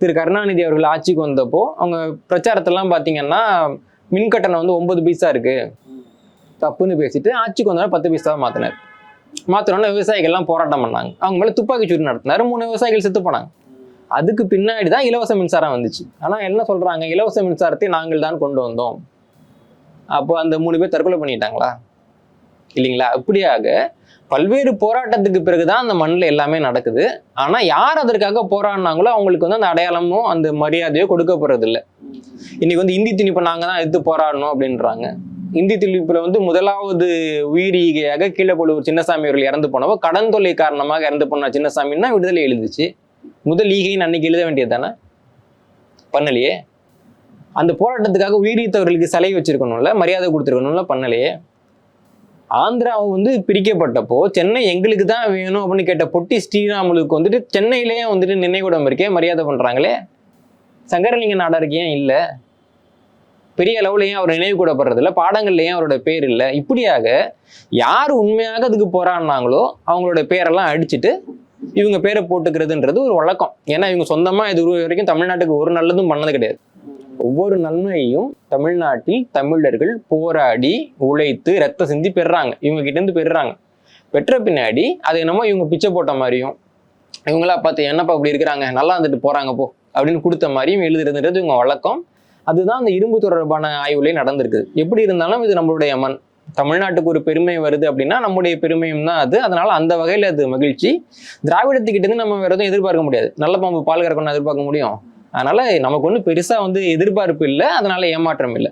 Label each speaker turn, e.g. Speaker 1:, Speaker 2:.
Speaker 1: திரு கருணாநிதி அவர்கள் ஆட்சிக்கு வந்தப்போ அவங்க பிரச்சாரத்தெல்லாம் பார்த்தீங்கன்னா மின் கட்டணம் வந்து ஒன்பது பைசா இருக்கு. தப்புன்னு பேசிட்டு ஆட்சிக்கு வந்தாலும் பத்து பைசாவை மாற்றினார் மாத்திரம்னா விவசாயிகள்லாம் போராட்டம் பண்ணாங்க. அவங்க மேலே துப்பாக்கி சூடு நடத்தினாரு. மூணு விவசாயிகள் செத்து போனாங்க. அதுக்கு பின்னாடி தான் இலவச மின்சாரம் வந்துச்சு. ஆனால் என்ன சொல்கிறாங்க இலவச மின்சாரத்தை நாங்கள் தான் கொண்டு வந்தோம். அப்போ அந்த மூணு பேர் தற்கொலை பண்ணிட்டாங்களா? இல்லைங்களா? அப்படியாக பல்வேறு போராட்டத்துக்கு பிறகுதான் அந்த மண்ணில் எல்லாமே நடக்குது. ஆனால் யார் அதற்காக போராடினாங்களோ அவங்களுக்கு வந்து அந்த அடையாளமோ அந்த மரியாதையோ கொடுக்க போகிறதில்ல இன்னைக்கு வந்து இந்தி திணிப்பை நாங்கள் தான் எடுத்து போராடணும் அப்படின்றாங்க. இந்தி திணிப்பில் வந்து முதலாவது உயிரிகையாக கீழப்பழுவூர் சின்னசாமி அவர்கள் இறந்து போனவோ கடன் தொல்லை காரணமாக இறந்து போன சின்னசாமின்னா விடுதலை எழுதுச்சு. முதல் ஈகைன்னு அன்னைக்கு எழுத வேண்டியது தானே பண்ணலையே. அந்த போராட்டத்துக்காக உயிரித்தவர்களுக்கு சிலை வச்சிருக்கணும்ல மரியாதை கொடுத்துருக்கணும்ல பண்ணலையே. ஆந்திராவும் வந்து பிரிக்கப்பட்டப்போ சென்னை எங்களுக்கு தான் வேணும் அப்படின்னு கேட்ட பொட்டி ஸ்ரீராமுலுக்கு வந்துட்டு சென்னையிலேயே வந்துட்டு நினைவுடம் இருக்கே மரியாதை பண்ணுறாங்களே சங்கரலிங்க நாடாருக்கு ஏன் இல்லை? பெரிய அளவுல ஏன் அவர் நினைவு கூடப்படுறது இல்லை? அவரோட பேர் இல்லை? இப்படியாக யார் உண்மையாக அதுக்கு போராடினாங்களோ அவங்களோட பேரெல்லாம் அடிச்சுட்டு இவங்க பேரை போட்டுக்கிறதுன்றது ஒரு வழக்கம். ஏன்னா இவங்க சொந்தமாக இது வரைக்கும் தமிழ்நாட்டுக்கு ஒரு நல்லதும் பண்ணது கிடையாது. ஒவ்வொரு நன்மையையும் தமிழ்நாட்டில் தமிழர்கள் போராடி உழைத்து ரத்த சிந்தி பெறுறாங்க. இவங்க கிட்டேருந்து பெறுறாங்க. பெற்ற பின்னாடி அது என்னமோ இவங்க பிச்சை போட்ட மாதிரியும் இவங்களா பார்த்து என்னப்பா இப்படி இருக்கிறாங்க? நல்லா இருந்துட்டு போகிறாங்க போ அப்படின்னு கொடுத்த மாதிரியும் எழுதுறதுன்றது இவங்க வழக்கம். அதுதான் அந்த இரும்பு தொடர்பான ஆய்வுலேயே நடந்திருக்குது எப்படி இருந்தாலும் இது நம்மளுடைய மண். தமிழ்நாட்டுக்கு ஒரு பெருமை வருது அப்படின்னா நம்முடைய பெருமையும் தான் அது. அதனால அந்த வகையில் அது மகிழ்ச்சி. திராவிடத்துக்கிட்டேருந்து நம்ம வேற எதுவும் எதிர்பார்க்க முடியாது. நல்ல பாம்பு பால் கறக்கணும்னு எதிர்பார்க்க முடியும். அதனால நமக்கு ஒன்றும் பெருசா வந்து எதிர்பார்ப்பு இல்லை அதனால ஏமாற்றம் இல்லை.